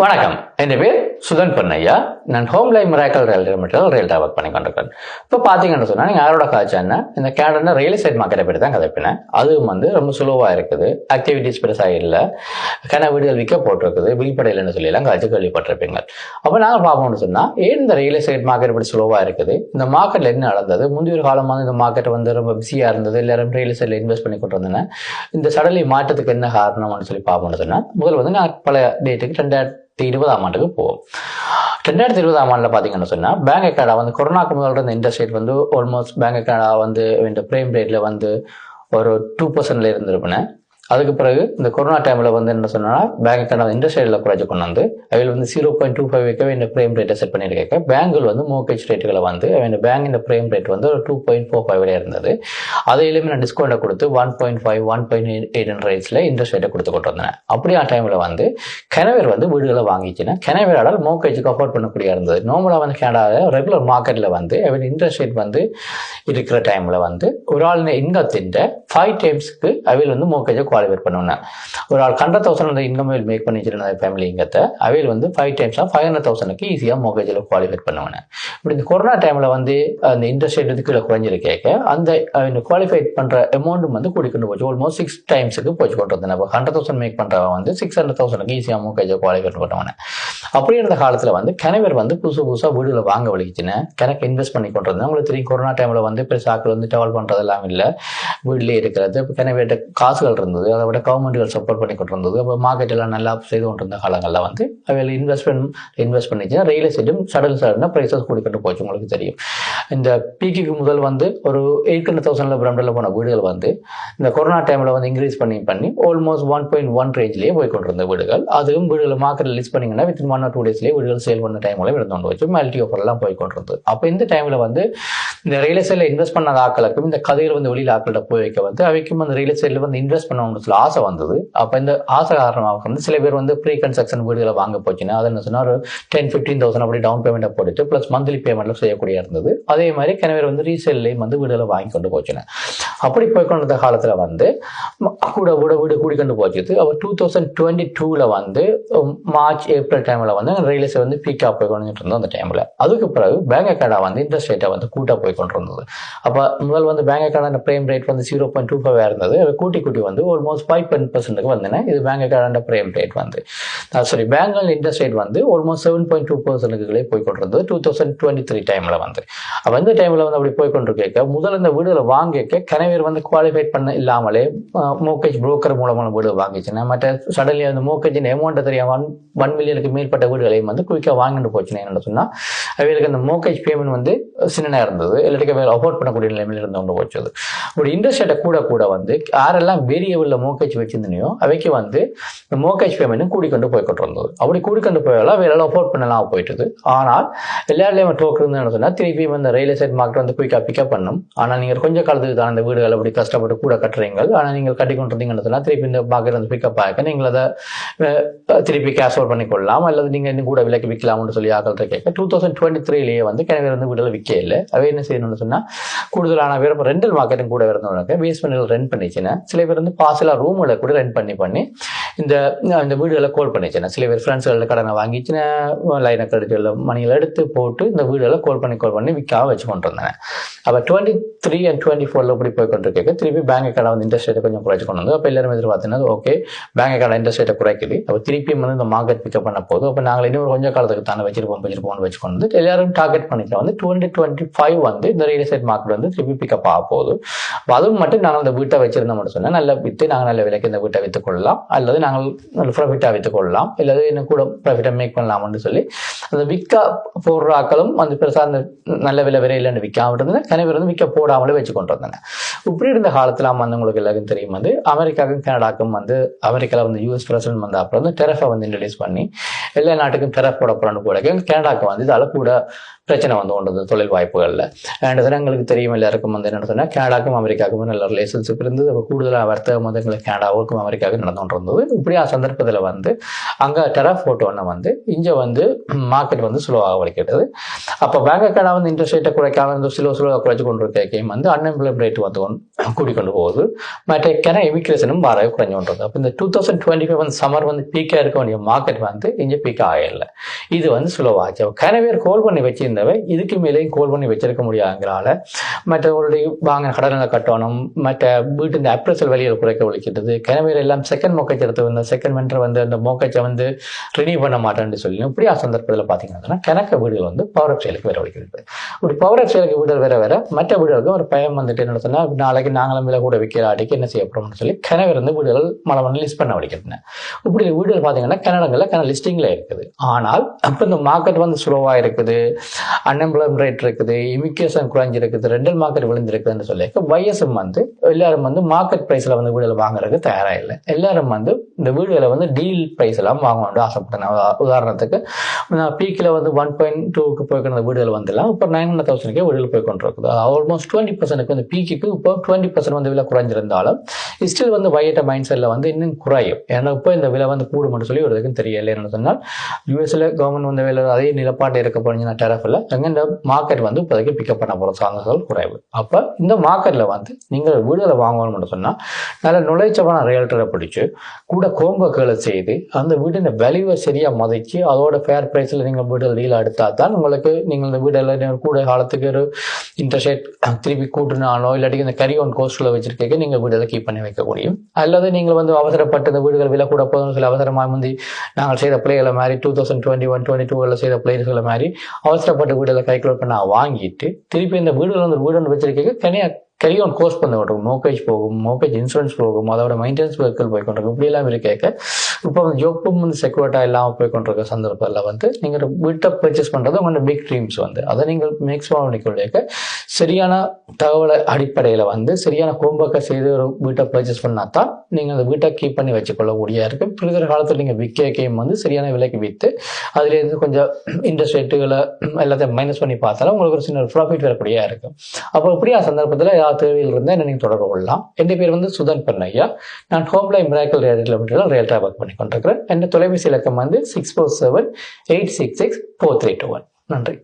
வணக்கம். என் பேர் சுதன் பொன்னையா. நான் ஹோம் லைன் மிராக்கல் ரயில் லிமிட்டில் ரயில்டா ஒர்க் பண்ணி கொண்டிருக்கேன். இப்போ பார்த்தீங்கன்னு சொன்னால் நீங்கள் யாரோட காய்ச்சான்னா இந்த கேனடா ரியல் எஸ்டேட் மார்க்கெட்டை பற்றி தான் கதைப்பினேன். அதுவும் வந்து ரொம்ப சுலுவாக இருக்குது. ஆக்டிவிட்டிஸ் பெருசாக இல்லை. கன வீடுகள் விற்க போட்டிருக்குது. விழிப்படையில்னு சொல்லியெல்லாம் காய்ச்சி கேள்விப்பட்டிருப்பீங்க. அப்போ நாங்கள் பார்ப்போம்னு சொன்னால் ஏன் இந்த ரியல் எஸ்டேட் மார்க்கெட் இப்படி சுலுவாக இருக்குது? இந்த மார்க்கெட்டில் என்ன நடந்தது? முந்தைய ஒரு காலமாக இந்த மார்க்கெட் வந்து ரொம்ப பிஸியாக இருந்தது. எல்லாரும் ரியல் எஸ்டேட்டில் இன்வெஸ்ட் பண்ணி கொண்டு இந்த சடலி மாற்றத்துக்கு என்ன காரணம்னு சொல்லி பார்ப்போம்னு சொன்னால் முதல் வந்து நான் பல டேட்டுக்கு ரெண்டாயிரத்தி இருபதாம் ஆண்டுக்கு போவோம் ரெண்டாயிரத்தி இருபதாம் ஆண்டில் பார்த்தீங்கன்னு சொன்னால் பேங்க் கனடா வந்து கொரோனாக்கு முதல்ல இருந்த இன்ட்ரெஸ்ட் ரேட் வந்து ஆல்மோஸ்ட் பேங்க் கனடா வந்து இந்த பிரேம் ரேட்டில் வந்து ஒரு டூ பர்சன்ட்ல இருந்திருப்பேன். அதுக்கு பிறகு இந்த கொரோனா டைமில் வந்து என்ன சொன்னால் பேங்க் இன்ட்ரெஸ்ட் ரேட்டில் குறைச்சி கொண்டு வந்து அவையில் வந்து ஜீரோ பாயிண்ட் டூ ஃபைவ் வைக்கவே இந்த பிரேம் ரேட்டை செட் பண்ணியிருக்க பேங்குகள் வந்து மோக்கேஜ் ரேட்டுகளை வந்து இந்த பேங்க் இந்த பிரேம் ரேட் வந்து ஒரு டூ பாயிண்ட் ஃபோர் ஃபைவ் இருந்தது. அதையிலுமே நான் டிஸ்கவுண்ட்டை கொடுத்து one point five one point eight eight ரேட்ஸில் interest ரேட்டை கொடுத்து கொண்டு வந்தேன். அப்படி ஆ டைமில் வந்து கெனவேர் வந்து வீடுகளை வாங்கிச்சுன்னா கெனவேரால் மோக்கேஜுக்கு அஃபோர்ட் பண்ணக்கூடிய இருந்தது. நார்மலாக வந்து கனடாவில் ரெகுலர் மார்க்கெட்டில் வந்து அவன் இன்ட்ரெஸ்ட் ரேட் வந்து இருக்கிற டைமில் வந்து ஒரு ஆள் இன்கத்தின் ஃபைவ் டைம்ஸ்க்கு அவையில் வந்து மோக்கேஜை qualify பண்ணுவேன் ஒரு ஆள் ஹண்ட்ரட் தௌசண்ட் அந்த இன்கம் மேக் பண்ணி வச்சிருந்த ஃபேமிலி இங்கத்தை அவையில் வந்து ஃபைவ் டைம்ஸாக ஃபைவ் ஹண்ட்ரட் தௌசண்ட்க்கு ஈஸியாக மோகேஜில் குவாலிஃபை பண்ணுவேன். இப்படி இந்த கொரோனா டைமில் வந்து அந்த இன்ட்ரெஸ்ட் ரேட் வந்து கீழே குறைஞ்சிருக்கேக்க அந்த இந்த குவாலிஃபை பண்ணுற அமௌண்ட்டும் வந்து கூடிக்கொண்டு போச்சு. ஆல்மோஸ்ட் சிக்ஸ் டைம்ஸுக்கு போச்சு கொண்டு வந்தேன். இப்போ ஹண்ட்ரட் தௌசண்ட் மேக் பண்ணுறவன் வந்து சிக்ஸ் ஹண்ட்ரட் தௌசண்ட்க்கு ஈஸியாக மோகேஜை குவாலிஃபை பண்ணுவேன் அப்படி இருந்த காலத்தில் வந்து கிணவர் வந்து புதுசு புதுசாக வீடுகளை வாங்க வலிச்சுன்னு கிணக்கு இன்வெஸ்ட் பண்ணி கொண்டு வந்தேன். உங்களுக்கு தெரியும் கொரோனா டைமில் வந்து பெருசாக்கள் வந்து டெவல் பண்ணுறதெல்லாம் இல்லை. வீட்டிலே இருக்கிறது. இப்போ கிணவேட்ட காசுகள் இருந்தது. அதை விட கவர்மெண்ட்டுகள் சப்போர்ட் பண்ணி இருந்தது அப்போ மார்க்கெட் எல்லாம் நல்லா செய்து கொண்டிருந்த காலங்களில் வந்து அவையில் இன்வெஸ்ட்மெண்ட் இன்வெஸ்ட் பண்ணிச்சுன்னா ரியல் எஸ்டேட்டும் சடல் சடல்னா ப்ரைஸஸ் கூடிக்கொண்டு போச்சு உங்களுக்கு தெரியும். இந்த பீக்குக்கு முதல் வந்து ஒரு எயிட் ஹண்ட்ரட் தௌசண்ட்ல பிரண்டரில் போன வீடுகள் வந்து இந்த கொரோனா டைமில் வந்து இன்க்ரீஸ் பண்ணி பண்ணி ஆல்மோஸ்ட் ஒன் பாயிண்ட் ஒன் ரேஞ்சிலேயே போய் கொண்டிருந்த வீடுகள். அதுவும் வீடுகள் மார்க்கெட் லிஸ்ட் பண்ணிங்கன்னா வித் ஒன் ஆர் டூ டேஸ்லேயே வீடுகள் சேல் பண்ண டைமில் விழுந்து கொண்டு வச்சு மல்டி ஆஃபர்லாம் போய் கொண்டிருந்தது அப்போ இந்த டைமில் வந்து இந்த ரியல் எஸ்டேட்ல இன்வெஸ்ட் பண்ண ஆக்களுக்கும் இந்த கதைகள் வந்து வெளியில் ஆக்கள்கிட்ட போய் வைக்க வந்து அவைக்கும் அந்த ரியல் எஸ்டேட்ல வந்து இன்வெஸ்ட் பண்ணணும்னு சொல்லி ஆசை வந்தது. அப்போ இந்த ஆசை காரணமாக வந்து சில பேர் வந்து ப்ரீ கன்ஸ்ட்ரக்ஷன் வீடுகளை வாங்க போச்சுன்னா அது என்ன சொன்னால் ஒரு டென் ஃபிஃப்டீன் தௌசண்ட் அப்படி டவுன் பேமெண்ட்டை போட்டுட்டு ப்ளஸ் மந்த்லி பேமெண்ட்டில் செய்யக்கூடிய இருந்தது. அதே மாதிரி கிணவர் வந்து ரீசேல்லையும் வந்து வீடுகளை வாங்கி கொண்டு போச்சுன்னு அப்படி போய் கொண்டிருந்த காலத்தில் வந்து கூட கூட வீடு கூடி கொண்டு போச்சுது அப்போ டூ தௌசண்ட் டுவெண்ட்டி டூவில் வந்து மார்ச் ஏப்ரல் டைமில் வந்து ரியல் எஸ்டேட் வந்து பீக்காக போய் கொண்டு இருந்தோம் அந்த டைமில் அதுக்கு பிறகு பேங்க் அக்காடா வந்து இன்ட்ரெஸ்ட் ரேட்டை வந்து கூட்டாக போய் கொண்டு இருந்தது அப்போ முதல் வந்து பேங்க் அக்காட பிரேம் ரேட் வந்து ஜீரோ பாயிண்ட் டூ ஃபைவ் இருந்தது. அதை கூட்டி கூட்டி வந்து ஆல்மோஸ்ட் ஃபைவ் டென் பர்சன்ட்டுக்கு வந்தேன்னா இது பேங்க் அக்காட பிரேம் ரேட் வந்து. சாரி பேங்க் இன்ட்ரெஸ்ட் ரேட் வந்து ஆல்மோஸ்ட் செவன் பாயிண்ட் டூ பர்சன்ட்டுக்குள்ளே போய் கொண்டிருந்தது டூ தௌசண்ட் டுவெண்ட்டி த்ரீ டைமில் வந்து. அப்போ இந்த டைமில் வந்து அப்படி போய் கொண்டிருக்க முதல்ல இந்த வீடுகளை வாங்கிக்க கனவேர் வந்து குவாலிஃபை பண்ண இல்லாமலே மோக்கேஜ் புரோக்கர் மூலமான வீடு வாங்கிச்சுன்னா மற்ற சடன்லி அந்த மோக்கேஜின் அமௌண்ட்டை தெரியாம ஒன் ஒன் மில்லியனுக்கு மேற்பட்ட வீடுகளையும் வந்து குயிக்காக வாங்கிட்டு போச்சுன்னு என்ன சொன்னால் அவைகளுக்கு அந்த மோக்கேஜ் பேமெண்ட் வந்து சின்னதாக இருந்தது இல்லாட்டி வேலை அஃபோர்ட் பண்ணக்கூடிய நிலைமையில் இருந்து கொண்டு போச்சது. இப்படி இன்ட்ரெஸ்ட் ரேட்டை கூட கூட வந்து யாரெல்லாம் வேரியபிளில் மோக்கேஜ் வச்சிருந்தனையோ அவைக்கு வந்து இந்த மோக்கேஜ் பேமெண்ட்டும் கூடிக்கொண்டு போய் இருந்தது. அப்படி கூடிக்கொண்டு போயாலும் அவையால் அஃபோர்ட் பண்ணலாம் போயிட்டது. ஆனால் எல்லாருலேயும் டோக் இருந்ததுன்னு சொன்னால் திருப்பி இந்த ரியல் எஸ்டேட் மார்க்கெட் வந்து குயிக்காக பிக்கப் பண்ணும். ஆனால் நீங்கள் கொஞ்சம் காலத்துக்கு தான் அந்த வீடுகள் அப்படி கஷ்டப்பட்டு கூட கட்டுறீங்க ஆனால் நீங்கள் கட்டி கொண்டிருந்தீங்கன்னு சொன்னால் திருப்பி இந்த மார்க்கெட் வந்து பிக்கப் ஆக நீங்கள் அதை திருப்பி கேஷ் அவுட் பண்ணிக்கொள்ளலாம்? அல்லது நீங்கள் இன்னும் கூட விலைக்கு விற்கலாம்னு சொல்லி ஆக்கள்கிட்ட கேட்க டூ தௌசண்ட் டுவெண்ட்டி த்ரீலேயே வந்து கிணறு வந்து வீடுகளை விற்க இல்லை. அவை என்ன செய்யணும்னு சொன்னால் கூடுதலான பேர் இப்போ ரெண்டல் மார்க்கெட்டும் கூட இருந்தவங்க பேஸ்மெண்ட்கள் ரெண்ட் பண்ணிச்சுன்னா சில பேர் வந்து பாசலாக ரூம்களை கூட ரெண்ட் பண்ணி பண்ணி இந்த இந்த வீடுகளை கோல் பண்ணிச்சுன்னா சில பேர் ஃப்ரெண்ட்ஸ்களில் கடனை வாங்கிச்சுன்னா லைனை கிரெடிட்டில் மணிகளை எடுத்து போட்டு இந்த வீடுகளை கோல் பண்ணி கோல் பண்ணி விற்காம வச்சு கொண்டு அப்போ டுவெண்ட்டி த்ரீ அண்ட் டுவெண்ட்டி ஃபோரில் இப்படி போய் கொண்டிருக்க திருப்பி பேங்க் அக்கௌண்ட் வந்து இன்ட்ரெஸ்ட் ரேட்டை கொஞ்சம் குறைச்சி கொண்டு வந்து அப்போ எல்லாரும் எதிர்பார்த்தீங்கன்னா ஓகே பேங்க் அக்கௌண்ட் இன்ட்ரெஸ்ட் ரேட்டை குறைக்குது. அப்போ திருப்பியும் வந்து இந்த மார்க்கெட் பிக்கப் பண்ண போதும் அப்போ நாங்கள் இன்னும் ஒரு கொஞ்சம் காலத்துக்கு தானே வச்சிருப்போம் வச்சிருப்போம்னு வச்சு கொண்டு வந்து எல்லாரும் டார்கெட் பண்ணிக்கலாம். வந்து டுவெண்ட்டி டுவெண்ட்டி ஃபைவ் வந்து இந்த ரியல் எஸ்டேட் மார்க்கெட் வந்து திருப்பி பிக்கப் ஆக போகுது. அப்போ அதுவும் மட்டும் நாங்கள் அந்த வீட்டை வச்சிருந்தோம் மட்டும் சொன்னால் நல்ல விற்று நாங்கள் நல்ல விலைக்கு இந்த வீட்டை விற்றுக் கொள்ளலாம். அல்லது நாங்கள் நல்ல ப்ராஃபிட்டாக விற்றுக் கொள்ளலாம். அல்லது இன்னும் கூட ப்ராஃபிட்டாக மேக் பண்ணலாம்னு சொல்லி அந்த விற்க பொருளாக்களும் வந்து பெருசாக அந்த நல்ல விலை விலையிலன்னு விற்காம இருந்தது. கனவு வந்து விற்க போடாமலே வச்சு கொண்டு வந்தாங்க. இப்படி இருந்த காலத்தில் வந்து உங்களுக்கு எல்லாருக்கும் தெரியும் வந்து அமெரிக்காவுக்கும் கனடாக்கும் வந்து அமெரிக்காவில் வந்து யூஎஸ் பிரசிடென்ட் வந்த அப்புறம் வந்து டெரஃபை வந்து இன்ட்ரடியூஸ் பண்ணி எல்லா நாட்டுக்கும் டெரஃப் போட போகிறான்னு கூட கனடாக்கு வந்து இதால் கூட பிரச்சனை வந்து கொண்டது தொழில் வாய்ப்புகளில். அண்ட் தினம் எங்களுக்கு தெரியும் எல்லாருக்கும் வந்து என்ன சொன்னால் கனடாக்கும் அமெரிக்காவுக்கும் நல்ல ரிலேஷன்ஷிப் இருந்தது. அப்போ கூடுதலாக வர்த்தகம் வந்து எங்களுக்கு கனடாவுக்கும் அமெரிக்காவுக்கும் நடந்து கொண்டு இருந்தது இப்படி ஆ சந்தர்ப்பத்தில் வந்து அங்கே டெரஃப் போட்டோன்னே வந்து இங்கே வந்து மார்க்கெட் வந்து சுலோவாக வலிக்கிறது அப்போ பேங்க் அக்கௌண்ட் வந்து இன்ட்ரெஸ்ட் ரேட்டை குறைக்காம இந்த சில சில குறைச்சி கொண்டு வந்து அன்எம்ப்ளாய்மெண்ட் ரேட் வந்து கொண்டு- கூடிக்கொண்டு போகுது. மற்ற கென எமிக்ரேஷனும் வரவே குறைஞ்சு கொண்டு அப்போ இந்த டூ தௌசண்ட் டுவெண்ட்டி ஃபைவ் வந்து சம்மர் வந்து பீக்காக இருக்க வேண்டிய மார்க்கெட் வந்து இங்கே பீக் ஆகலை இது வந்து சுலோவாச்சு கனவேர் கோல் பண்ணி சேர்ந்தவை இதுக்கு மேலேயும் கோல் பண்ணி வச்சிருக்க முடியாதுங்கிறால மற்றவர்களுடைய வாங்க கடனில் கட்டணும் மற்ற வீட்டு இந்த அப்ரசல் வழியில் குறைக்க ஒழிக்கிறது கன எல்லாம் செகண்ட் மோக்கச் எடுத்து வந்து செகண்ட் மென்டர் வந்து அந்த மோக்கச்சை வந்து ரினியூ பண்ண மாட்டேன்னு சொல்லி இப்படி சந்தர்ப்பத்தில் பார்த்தீங்கன்னா கிணக்க வீடுகள் வந்து பவர் ஆஃப் சேலுக்கு வர ஒழிக்கிறது. இப்படி பவர் ஆஃப் வீடுகள் வேற வேற மற்ற வீடுகளுக்கு ஒரு பயம் வந்துட்டு என்ன சொன்னால் நாளைக்கு நாங்களும் விலை கூட விற்கிற அடிக்கு என்ன செய்ய போறோம்னு சொல்லி கிணவர் இருந்து வீடுகள் மழை வந்து லிஸ்ட் பண்ண வலிக்கிறதுன இப்படி வீடுகள் பார்த்தீங்கன்னா கிணறுங்களில் கிணறு லிஸ்டிங்கில் இருக்குது. ஆனால் அப்போ இந்த மார்க்கெட் வந்து ஸ்லோவாக இருக்குது. அன்எம்ப்ளாய்மெண்ட் ரேட் இருக்குது இமிகேஷன் குறைஞ்சிருக்குது ரெண்டல் மார்க்கெட் விழுந்திருக்குதுன்னு சொல்லி. வயசும் வந்து எல்லாரும் வந்து மார்க்கெட் ப்ரைஸில் வந்து வீடுகள் வாங்குறதுக்கு தயாராக இல்லை. எல்லாரும் வந்து இந்த வீடுகளை வந்து டீல் ப்ரைஸ் எல்லாம் வாங்கணும்னு ஆசைப்பட்டேன். உதாரணத்துக்கு நான் பீக்கில் வந்து ஒன் பாயிண்ட் டூக்கு போய்க்கிற வீடுகள் வந்துலாம் இப்போ நைன் ஹண்ட்ரட் தௌசண்ட்க்கே வீடுகள் போய் கொண்டிருக்குது. ஆல்மோஸ்ட் டுவெண்ட்டி பர்சன்ட்டுக்கு வந்து பீக்குக்கு இப்போ டுவெண்ட்டி பர்சன்ட் வந்து விலை குறைஞ்சிருந்தாலும் ஸ்டில் வந்து வயட்ட மைண்ட் செட்டில் வந்து இன்னும் குறையும். ஏன்னா இப்போ இந்த விலை வந்து கூடும்னு சொல்லி ஒரு இதுக்கும் தெரியல என்ன சொன்னால் யூஎஸ்ல கவர்மெண்ட் வந்து விலை அதே நிலப்பாட்டு இருக்க போனீங்கன்னா டெரஃபில் அங்கே இந்த மார்க்கெட் வந்து இப்போதைக்கு பிக்கப் பண்ண போகிற சான்சஸ்கள் குறைவு. அப்போ இந்த மார்க்கெட்டில் வந்து நீங்கள் வீடுகளை வாங்கணும்னு சொன்னால் நல்ல நுழைச்சவான ரியல்டரை பிடிச்சி கூட கோம்பக்களை செய்து அந்த வீட்டின் வேல்யூவை சரியாக மதிச்சு அதோட ஃபேர் ப்ரைஸில் நீங்கள் வீடுகள் டீல் எடுத்தால் தான் உங்களுக்கு நீங்கள் இந்த வீடில் கூட காலத்துக்கு ஒரு இன்ட்ரெஸ்ட் ரேட் திருப்பி கூட்டினாலோ இல்லாட்டி இந்த கரி ஒன் கோஸ்ட்டில் வச்சிருக்க நீங்கள் வீடுகளை கீப் பண்ணி வைக்க முடியும். அல்லது நீங்கள் வந்து அவசரப்பட்டு இந்த வீடுகள் விலை கூட போதும்னு சொல்லி அவசரமாக முந்தி நாங்கள் செய்த பிள்ளைகளை மாதிரி two thousand twenty one twenty டூவில் செய்த பிளேயர்களை மாதிரி அவசரப்பட்டு வீடுகளை கைக்குலர் பண்ண வாங்கிட்டு திருப்பி இந்த வீடுகள் வந்து வீடு ஒன்று வச்சிருக்க தனியாக கரி ஒன் கோர்ஸ் பண்ண கொண்டிருக்கும் மோக்கேஜ் போகும் மோக்கேஜ் இன்சூரன்ஸ் போகும் அதோட மெயின்டெனன்ஸ் வெஹிக்கிள் போய் கொண்டிருக்கும். இப்படி எல்லாம் இருக்க இப்போ வந்து ஜோப்பும் வந்து செக்யூரிட்டாக இல்லாமல் போய் கொண்டிருக்க சந்தர்ப்பத்தில் வந்து நீங்கள் வீட்டை பர்ச்சேஸ் பண்ணுறது உங்களோட பிக் ட்ரீம்ஸ் வந்து. அதை நீங்கள் மேக்ஸிமம் பண்ணிக்கொள்ளிக்க சரியான தகவலை அடிப்படையில் வந்து சரியான கோம்பக்க செய்து ஒரு வீட்டை பர்ச்சேஸ் பண்ணால் தான் நீங்கள் அந்த வீட்டை கீப் பண்ணி வச்சுக்கொள்ளக்கூடிய இருக்கு. இருக்கிற காலத்தில் நீங்கள் விற்கையும் வந்து சரியான விலைக்கு விற்று அதுலேருந்து கொஞ்சம் இன்ட்ரெஸ்ட் ரேட்டுகளை எல்லாத்தையும் மைனஸ் பண்ணி பார்த்தாலும் உங்களுக்கு ஒரு சின்ன ப்ராஃபிட் வரக்கூடியா இருக்கும் அப்போ அப்படியே சந்தர்ப்பத்தில் தேவையில் இருந்தால் என்ன நீங்கள் தொடர்பு கொள்ளலாம். என் பேர் வந்து சுதன் பண்ணையா. நான் ஹோம்லைன் மிராக்கல் ரியல் ரியல்டாக ஒர்க் பண்ணி கொண்டிருக்கிறேன். என் தொலைபேசி இலக்கம் வந்து six four seven eight six six four three two one நன்றி.